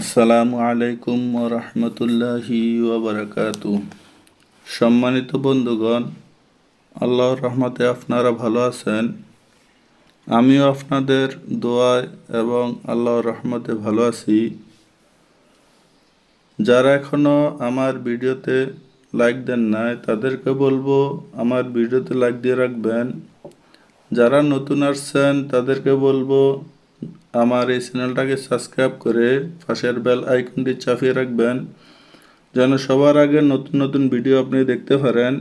আসসালামু আলাইকুম রহমতুল্লাহি ওবরাকাতু সম্মানিত বন্ধুগণ, আল্লাহর রহমতে আপনারা ভালো আছেন? আমিও আপনাদের দোয়ায় এবং আল্লাহর রহমতে ভালো আছি। যারা এখনও আমার ভিডিওতে লাইক দেন নাই, তাদেরকে বলব আমার ভিডিওতে লাইক দিয়ে রাখবেন। যারা নতুন আসছেন, তাদেরকে বলব আমার এই চ্যানেলটাকে সাবস্ক্রাইব করে পাশের বেল আইকনটি চাপিয়ে রাখবেন, যেন সবার আগে নতুন নতুন ভিডিও আপনি দেখতে পারেন।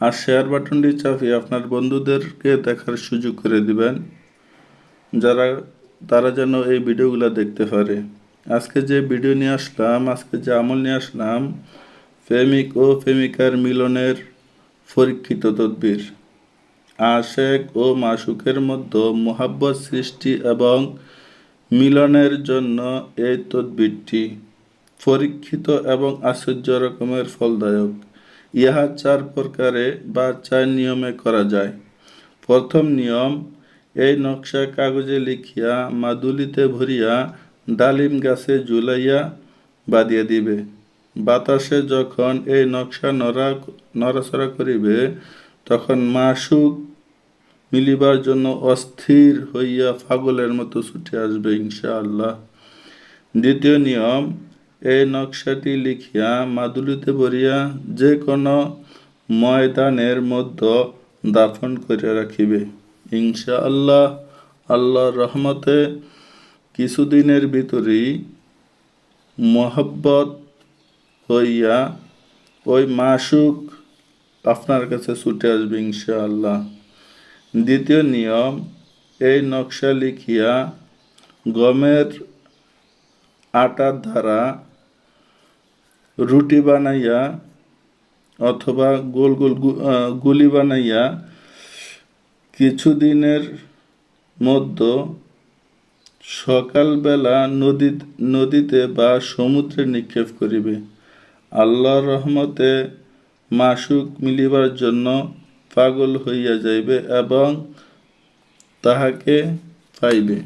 আর শেয়ার বাটনটি চাপিয়ে আপনার বন্ধুদেরকে দেখার সুযোগ করে দিবেন, যারা, তারা যেন এই ভিডিওগুলো দেখতে পারে। আজকে যে ভিডিও নিয়ে আসলাম, আজকে যে আমল নিয়ে আসলাম, প্রেমিক ও প্রেমিকার মিলনের পরীক্ষিত তদ্বির। আশেক ও মাসুকের মধ্যে মোহাব্বত সৃষ্টি এবং মিলনের জন্য এই তদ্বিরটি পরীক্ষিত এবং আশ্চর্য রকমের ফলদায়ক। ইহা চার প্রকারে বা চার নিয়মে করা যায়। প্রথম নিয়ম, এই নকশা কাগজে লিখিয়া মাদুলিতে ভরিয়া ডালিম গাছে ঝুলাইয়া বাঁধিয়া দিবে। বাতাসে যখন এই নকশা নড়া নড়াচড়া করিবে, তখন মাসুক মিলিবার জন্য অস্থির হইয়া পাগলের মতো ছুটে আসবে ইনশাআল্লাহ। দ্বিতীয় নিয়ম এই নকশাটি লিখিয়া মাদুলিতে ভরিয়া যে কোনো ময়দানের মধ্যে দাফন করে রাখিবে। ইনশাআল্লাহ, আল্লাহর রহমতে কিছুদিনের ভিতরেই মহব্বত হইয়া ওই মাসুক আপনার কাছে ছুটে আসবে ইনশাআল্লাহ। দ্বিতীয় নিয়ম, এই নকশা লিখিয়া গমের আটার দ্বারা রুটি বানাইয়া অথবা গোল গোল গুলি বানাইয়া কিছুদিনের মধ্যে সকালবেলা নদী, নদীতে বা সমুদ্রে নিক্ষেপ করিবে। আল্লাহর রহমতে মাসুক মিলিবার জন্য পাগল হইয়া যাইবে এবং তাহাকে পাইবে।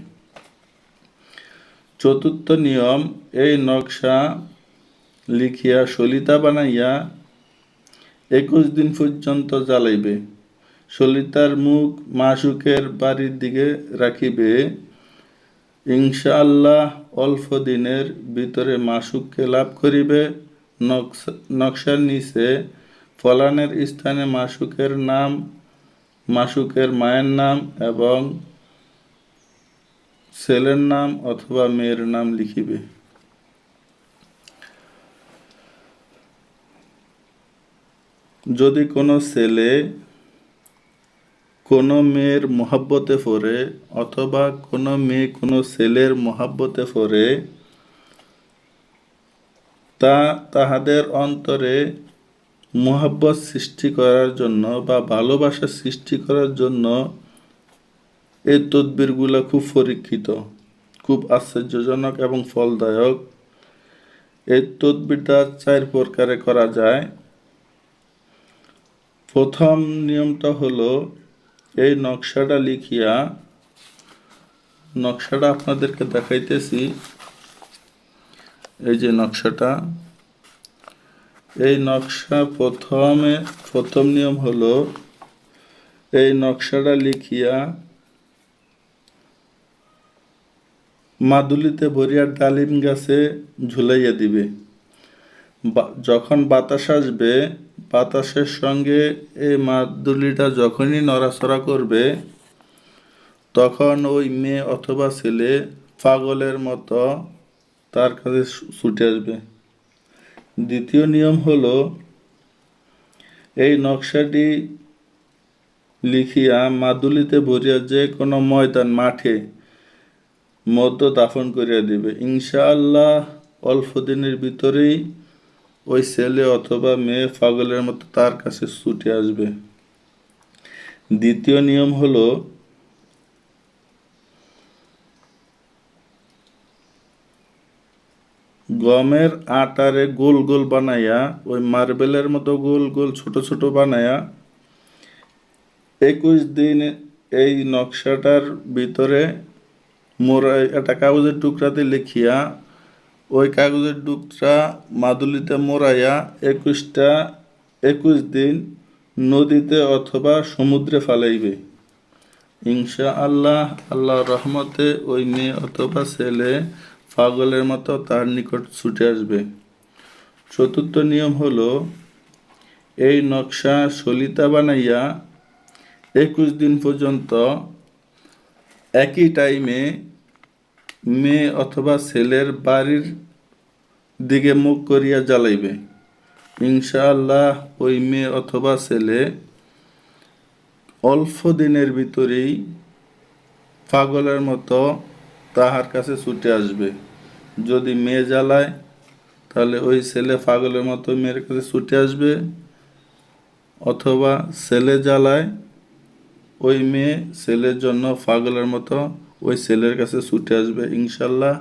চতুর্থ নিয়ম, এই নকশা লিখিয়া সলিতা বানাইয়া একুশ দিন পর্যন্ত জ্বালাইবে। সলিতার মুখ মাসুকের বাড়ির দিকে রাখিবে। ইনশাআল্লাহ অল্প দিনের ভিতরে মাসুককে লাভ করিবে। নকশা, নকশার নিচে ফলানের স্থানে মাসুকের নাম, মাসুকের মায়ের নাম এবং ছেলের নাম অথবা মেয়ের নাম লিখিবে। যদি কোনো ছেলে কোনো মেয়ের মহাব্বতে পড়ে অথবা কোনো মেয়ে কোনো ছেলের মহাব্বতে পড়ে তা তাহাদের অন্তরে মহাব্বত সৃষ্টি করার জন্য বা ভালোবাসা সৃষ্টি করার জন্য এই তদবিরগুলো খুব পরীক্ষিত, খুব আশ্চর্যজনক এবং ফলদায়ক। এই তদবিরটা চার প্রকারে করা যায়। প্রথম নিয়মটা হলো, এই নকশাটা লিখিয়া, নকশাটা আপনাদেরকে দেখাইতেছি। এই যে নকশাটা। এই নকশা প্রথমে, প্রথম নিয়ম হলো এই নকশাটা লিখিয়া মাদুলিতে ভরিয়ার ডালিম গাছে ঝুলাইয়া দিবে। যখন বাতাস আসবে, বাতাসের সঙ্গে এই মাদুলিটা যখনই নড়াচড়া করবে, তখন ওই মেয়ে অথবা ছেলে পাগলের মতো তার কাছে ছুটে আসবে। দ্বিতীয় নিয়ম হলো, এই নকশাটি লিখিয়া মাদুলিতে ভরিয়া যে কোনো ময়দান, মাঠে মধ্য দাফন করিয়া দিবে। ইনশাআল্লাহ অল্প দিনের ভিতরেই ওই ছেলে অথবা মেয়ে পাগলের মতো তার কাছে ছুটে আসবে। দ্বিতীয় নিয়ম হলো গমের আটারে গোল গোল বানাইয়া, ওই মার্বেলের মতো গোল গোল ছোট ছোট বানাইয়া, একুশ দিন এই নকশাটার ভিতরে মোড়া একটা কাগজের টুকরাতে লিখিয়া, ওই কাগজের টুকরা মাদুলিতে মোড়াইয়া একুশটা, একুশ দিন নদীতে অথবা সমুদ্রে ফালাইবে। ইনশা আল্লাহ আল্লাহর রহমতে ওই মেয়ে অথবা ছেলে পাগলের মতো তার নিকট ছুটে আসবে। চতুর্থ নিয়ম হলো, এই নকশা সলিতা বানাইয়া একুশ দিন পর্যন্ত একই টাইমে মেয়ে অথবা ছেলের বাড়ির দিকে মুখ করিয়া জ্বালাইবে। ইনশাআল্লাহ ওই মেয়ে অথবা ছেলে অল্প দিনের ভিতরেই পাগলের মতো তাহার কাছে ছুটে আসবে। যদি মেয়ে জ্বালায়, তাহলে ওই ছেলে পাগলের মতো মেয়ের কাছে ছুটে আসবে। অথবা ছেলে জ্বালায়, ওই মেয়ে ছেলের জন্য পাগলের মতো ওই ছেলের কাছে ছুটে আসবে। ইনশাল্লাহ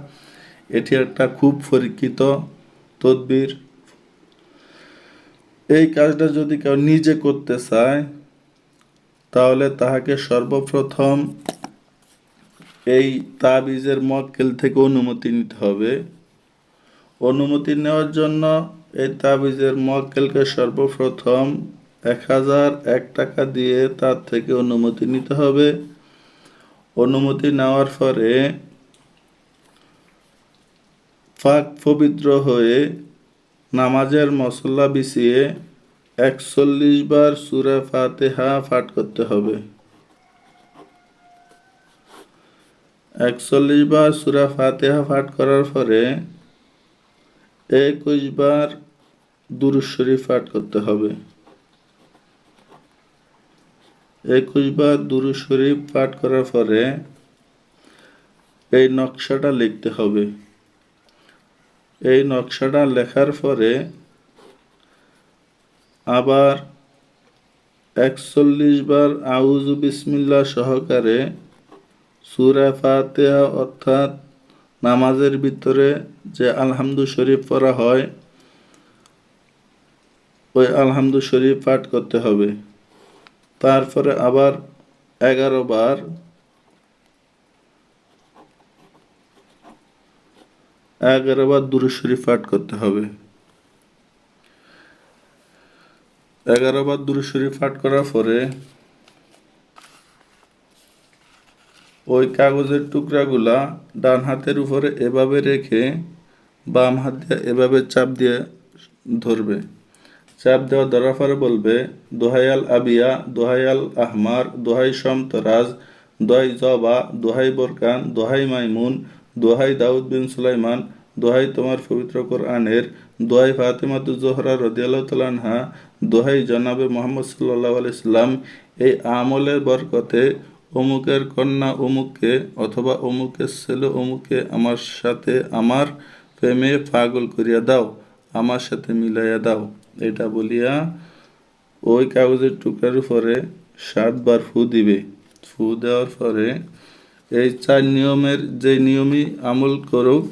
এটি একটা খুব পরীক্ষিত তদবির। এই কাজটা যদি কেউ নিজে করতে চায়, তাহলে তাহাকে সর্বপ্রথম এই তাবিজের মক্কেল থেকে অনুমতি নিতে হবে। অনুমতি নেওয়ার জন্য এই তাবিজের মক্কেলকে সর্বপ্রথম এক হাজার এক টাকা দিয়ে তার থেকে অনুমতি নিতে হবে। অনুমতি নেওয়ার পরে ফাঁক পবিত্র হয়ে নামাজের মশলা বিছিয়ে একচল্লিশ বার সুরা ফাতেহা পাঠ করতে হবে। একচল্লিশ বার সুরা ফাতেহা পাঠ করার পরে একুশ বার দুরুদ শরীফ পাঠ করতে হবে। একুশ বার দুরুদ শরীফ পাঠ করার পরে এই নকশাটা লিখতে হবে। এই নকশাটা লেখার পরে আবার একচল্লিশ বার আউজু বিসমিল্লা সহকারে সুরা ফাতেহা অর্থাৎ নামাজের ভিতরে যে আলহামদু শরীফ পড়া হয়, ওই আলহামদু শরীফ পাঠ করতে হবে। তারপরে আবার এগারো বার এগারো বার দুরু শরীফ পাঠ করতে হবে। এগারো বার দুরু শরীফ পাঠ করার পরে ওই কাগজের টুকরাগুলা ডান হাতের উপরে এভাবে রেখে বাম হাত দিয়ে এভাবে চাপ দিয়ে ধরবে। চাপ দেওয়া ধরার পরে বলবে দোহাইয়াল আবিয়া দোহাইয়াল আহমার, দোহাই সমতরাজ দোহাই জবা, দোহাই বরকান, দোহাই মাইমুন, দোহাই দাউদ বিন সুলাইমান, দোহাই তোমার পবিত্র কোরআনের, দোহাই ফাতেমাতু জোহরা রদিয়াল্লাহ দোহাই জনাবে মোহাম্মদ সাল্লাহ আলাইসাল্লাম এই আমলের বরকতে অমুকের কন্যা অমুককে অথবা অমুকের ছেলে অমুকে আমার সাথে আমার প্রেমে পাগল করিয়া দাও, আমার সাথে মিলাইয়া দাও। এটা বলিয়া ওই কাগজের টুকরার উপরে সাতবার ফু দিবে। ফু দেওয়ার পরে এই চার নিয়মের যে নিয়মই আমল করুক,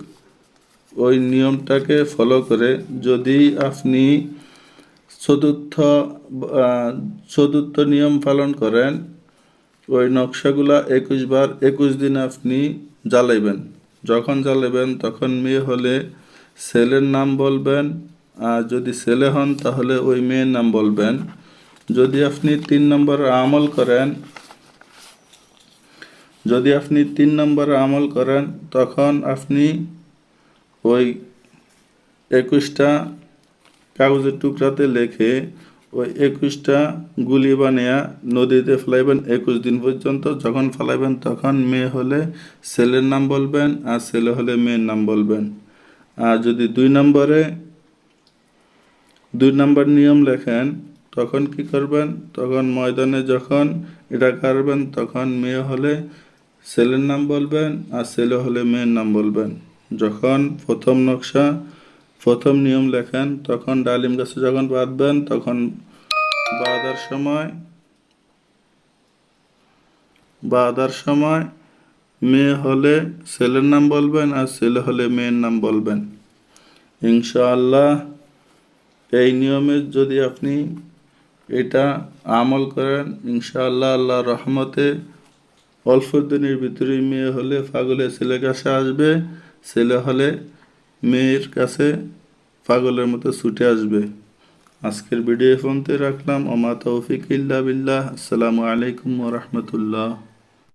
ওই নিয়মটাকে ফলো করে যদি আপনি চতুর্থ চতুর্থ নিয়ম পালন করেন ওই নকশাগুলা একুশ বার, একুশ দিন আপনি জ্বালাইবেন। যখন জ্বালাবেন তখন মেয়ে হলে ছেলের নাম বলবেন, আর যদি ছেলে হন, তাহলে ওই মেয়ের নাম বলবেন। যদি আপনি তিন নম্বর আমল করেন, যদি আপনি তিন নম্বর আমল করেন, তখন আপনি ওই একুশটা কাগজের টুকরাতে লেখে ওই একুশটা গুলি বানিয়া নদীতে ফেলাইবেন। একুশ দিন পর্যন্ত যখন ফেলাইবেন তখন মেয়ে হলে ছেলের নাম বলবেন আর ছেলে হলে মেয়ের নাম বলবেন। আর যদি দুই নম্বরে, দুই নম্বর নিয়ম লেখেন, তখন কি করবেন? তখন ময়দানে যখন এটা করবেন তখন মেয়ে হলে ছেলের নাম বলবেন আর ছেলে হলে মেয়ের নাম বলবেন। যখন প্রথম নকশা প্রথম নিয়ম লেখেন, তখন ডালিম গাছে যখন বাঁধবেন, তখন বাঁধার সময় বাঁধার সময় মেয়ে হলে ছেলের নাম বলবেন আর ছেলে হলে মেয়ের নাম বলবেন। ইনশাআল্লাহ এই নিয়মে যদি আপনি এটা আমল করেন, ইনশাআল্লাহ আল্লাহ রহমতে অল্প দিনের ভিতরে মেয়ে হলে পাগলের ছেলে কাছে আসবে, ছেলে হলে মেয়ের কাছে পাগলের মতো ছুটে আসবে। আজকের ভিডিও ফোনতে রাখলাম। ওমা তৌফিক ইল্লা বিল্লাহ। আসসালামু আলাইকুম ওরহমতুল্লাহ